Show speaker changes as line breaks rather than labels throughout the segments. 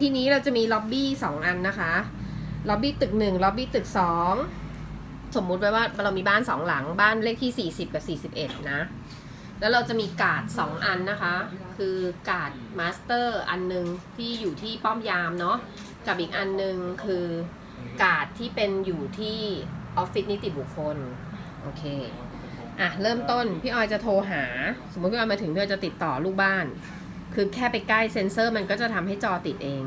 ทีนี้เราจะมีล็อบบี้สองอันนะคะล็อบบี้ตึกหนึ่งล็อบบี้ตึกสองสมมุติไว้ว่าเรามีบ้านสองหลังบ้านเลขที่ 40 กับ 41 นะ แล้วเราจะมีกาดสองอันนะคะ คือกาดมาสเตอร์อันหนึ่งที่อยู่ที่ป้อมยามเนาะกับอีกอันหนึ่งคือกาดที่เป็นอยู่ที่ออฟฟิศนิติบุคคล โอเค อะ เริ่มต้นพี่ออยจะโทรหา สมมติพี่ออยมาถึงพี่ออยจะติดต่อลูกบ้าน คือแค่ไปใกล้เซ็นเซอร์มันก็จะทำให้จอติดเอง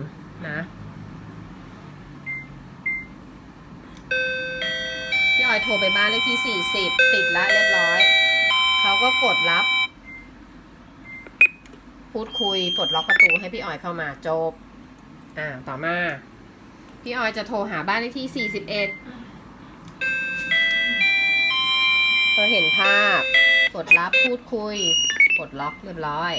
นะพี่ออยโทรไปบ้านเลขที่ 40 ติดแล้วเรียบร้อย เขาก็กดรับ พูดคุยปลดล็อกประตูให้พี่ออยเข้ามาจบ อ่า ต่อมา พี่ออยจะโทรหาบ้านเลขที่ 41พอเห็นภาพ กดรับพูดคุย กดล็อกเรียบร้อย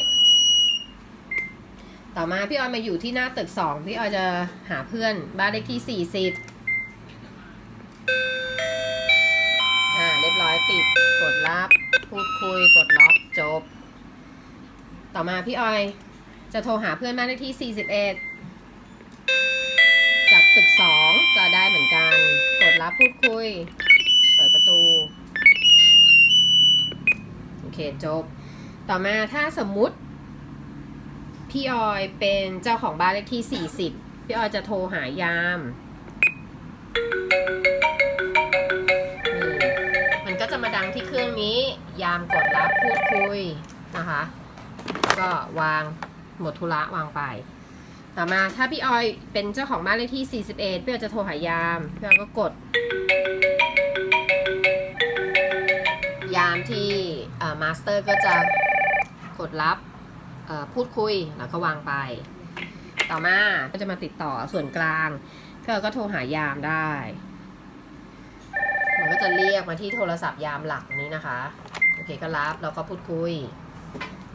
ต่อมาพี่ออยมาอยู่ที่หน้าตึกสองพี่ออยจะหาเพื่อนบ้านเลขที่40อ่าเรียบร้อยติดกดรับพูดคุยกดล็อกจบ ต่อมาพี่ออยจะโทรหาเพื่อนบ้านเลขที่ 41 จากตึกสองก็ได้เหมือนกัน กดรับพูดคุย เปิดประตู โอเคจบ ต่อมาถ้าสมมุติ พี่ออยเป็นเจ้าของบ้านเลขที่ 40 พี่ออยจะโทรหายามมันก็จะมาดังที่เครื่องนี้ ยามกดรับพูดคุยนะคะ ก็วางหมดธุระวางไป ต่อมาถ้าพี่ออยเป็นเจ้าของบ้านเลขที่ 41 พี่ออยจะโทรหายาม พี่ออยก็กด ยามที่มาสเตอร์ก็จะกดรับ พูดคุยแล้วก็วางไป ต่อมาก็จะมาติดต่อส่วนกลางเธอก็โทรหายามได้ มันก็จะเรียกมาที่โทรศัพท์ยามหลักนี้นะคะ โอเคก็รับแล้วก็พูดคุย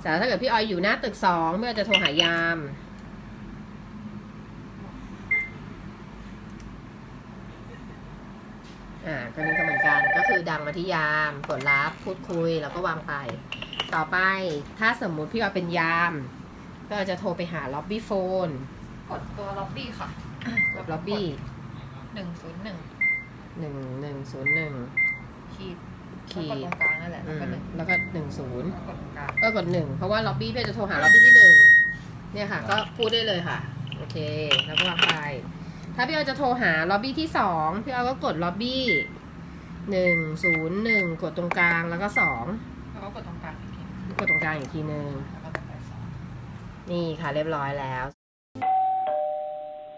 แต่ถ้าเกิดพี่ออยอยู่หน้าตึกสองเมื่อจะโทรหายาม อ่าก็นี่ก็เหมือนกันก็คือดังมาที่ยามกดรับพูดคุยแล้วก็วางไป ต่อไปถ้าสมมุติพี่ออยเป็นยาม ก็จะโทรไปหาล็อบบี้โฟน
กดตัวล็อบบี้ค่ะ
ล็อบบี้
หนึ่งศูนย์หนึ่ง
หนึ่งหนึ่งศูนย์หนึ่ง
ขีด
ขี
แล้ว
ด
กดตรงกลางนั่นแหละ
อื
แล้ว
ม
ก็หนึ่ง
แล้วก็หนึ่งศูนย์
แล้วกดตรงกลาง
ก็กดหนึ่งเพราะว่าล็อบบี้พี่จะโทรหาล็อบบี้ที่หนึ่งเนี่ยค่ะ ก็พูดได้เลยค่ะ โอเค แล้วก็วางไป ถ้าพี่ออยจะโทรหาล็อบบี้ที่สองพี่ออยก็กดล็อบบี้หนึ่งศูนย์หนึ่งกดตรงกลางแล้วก็สอง
แล้วก็กดตรงกลางอีกที
กดตรงกลางอีกทีหนึ่ง
แล้วก็กดไปสอง
นี่ค่ะเรียบร้อยแล้ว